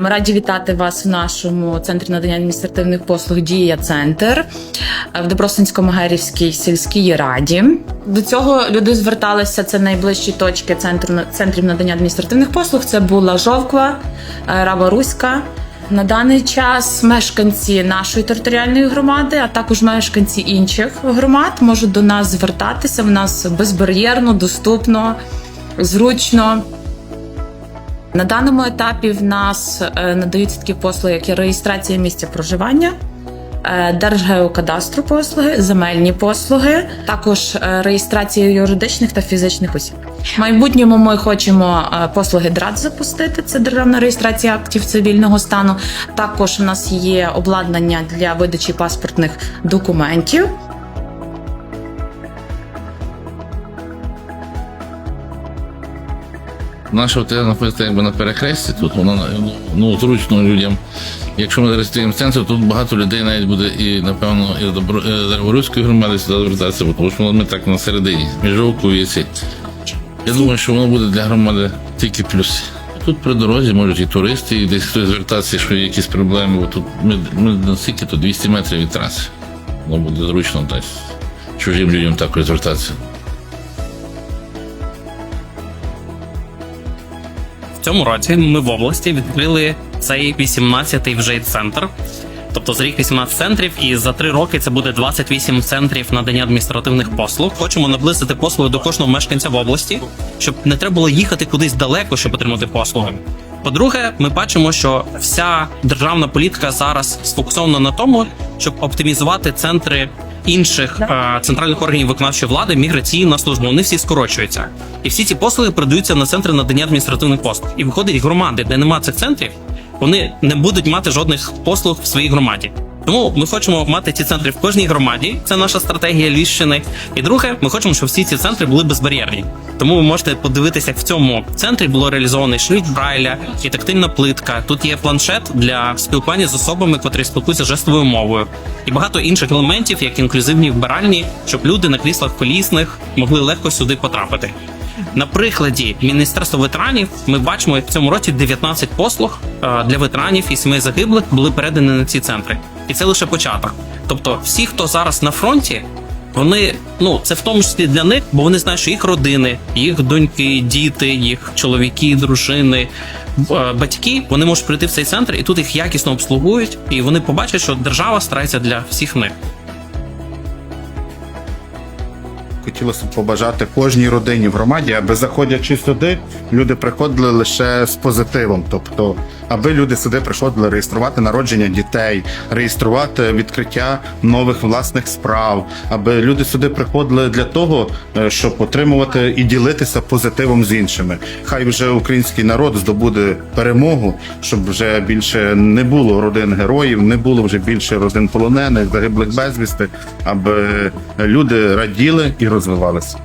Ми раді вітати вас в нашому центрі надання адміністративних послуг Дія Центр в Добросинсько-Магерівській сільській раді. До цього люди зверталися. Це найближчі точки центру центрів надання адміністративних послуг. Це була Жовква, е, Рава Руська. На даний час мешканці нашої територіальної громади, а також мешканці інших громад можуть до нас звертатися. В нас безбар'єрно, доступно, зручно. На даному етапі в нас е, надаються такі послуги, як реєстрація місця проживання, е, Держгеокадастру послуги, земельні послуги, також е, реєстрація юридичних та фізичних осіб. В майбутньому ми хочемо послуги ДРАД запустити. Це державна реєстрація актів цивільного стану. Також у нас є обладнання для видачі паспортних документів. Наша ОТГ знаходиться якби на перехресті, тут воно ну, зручно людям. Якщо ми зареєструємо центр, тут багато людей навіть буде і, напевно, і добро і громади сюди звертатися, тому що ми так на середині, між і. Я думаю, що воно буде для громади тільки плюс. Тут при дорозі можуть і туристи, і десь хтось звертатися, що є якісь проблеми, бо тут ми, ми настільки тут 200 метрів від траси. Воно буде зручно десь чужим людям також звертатися. Цьому році ми в області відкрили цей 18-й вже центр. Тобто за рік 18 центрів, і за три роки це буде 28 центрів надання адміністративних послуг. Хочемо наблизити послуги до кожного мешканця в області, щоб не треба було їхати кудись далеко, щоб отримати послуги. По-друге, ми бачимо, що вся державна політика зараз сфокусована на тому, щоб оптимізувати центри інших е, центральних органів виконавчої влади, міграційна служба. Вони всі скорочуються, і всі ці послуги передаються на центри надання адміністративних послуг. І виходить громади, де немає цих центрів, вони не будуть мати жодних послуг в своїй громаді. Тому ми хочемо мати ці центри в кожній громаді. Це наша стратегія Львівщини. І друге, ми хочемо, щоб всі ці центри були безбар'єрні. Тому ви можете подивитися, як в цьому центрі було реалізований шрифт Брайля і тактильна плитка. Тут є планшет для спілкування з особами, котрі спілкуються жестовою мовою, і багато інших елементів, як інклюзивні вбиральні, щоб люди на кріслах колісних могли легко сюди потрапити. На прикладі Міністерства ветеранів ми бачимо, як в цьому році 19 послуг е, для ветеранів і сімей загиблих були передані на ці центри, і це лише початок. Тобто, всі, хто зараз на фронті, вони ну це в тому числі для них, бо вони знають, що їх родини, їх доньки, діти, їх чоловіки, дружини, е, батьки, вони можуть прийти в цей центр і тут їх якісно обслуговують, і вони побачать, що держава старається для всіх них. Хотілося б побажати кожній родині в громаді, аби заходячи сюди, люди приходили лише з позитивом. Тобто, аби люди сюди приходили реєструвати народження дітей, реєструвати відкриття нових власних справ, аби люди сюди приходили для того, е, щоб отримувати і ділитися позитивом з іншими. Хай вже український народ здобуде перемогу, щоб вже більше не було родин героїв, не було вже більше родин полонених, загиблих безвісти, аби люди раділи і розвивалися.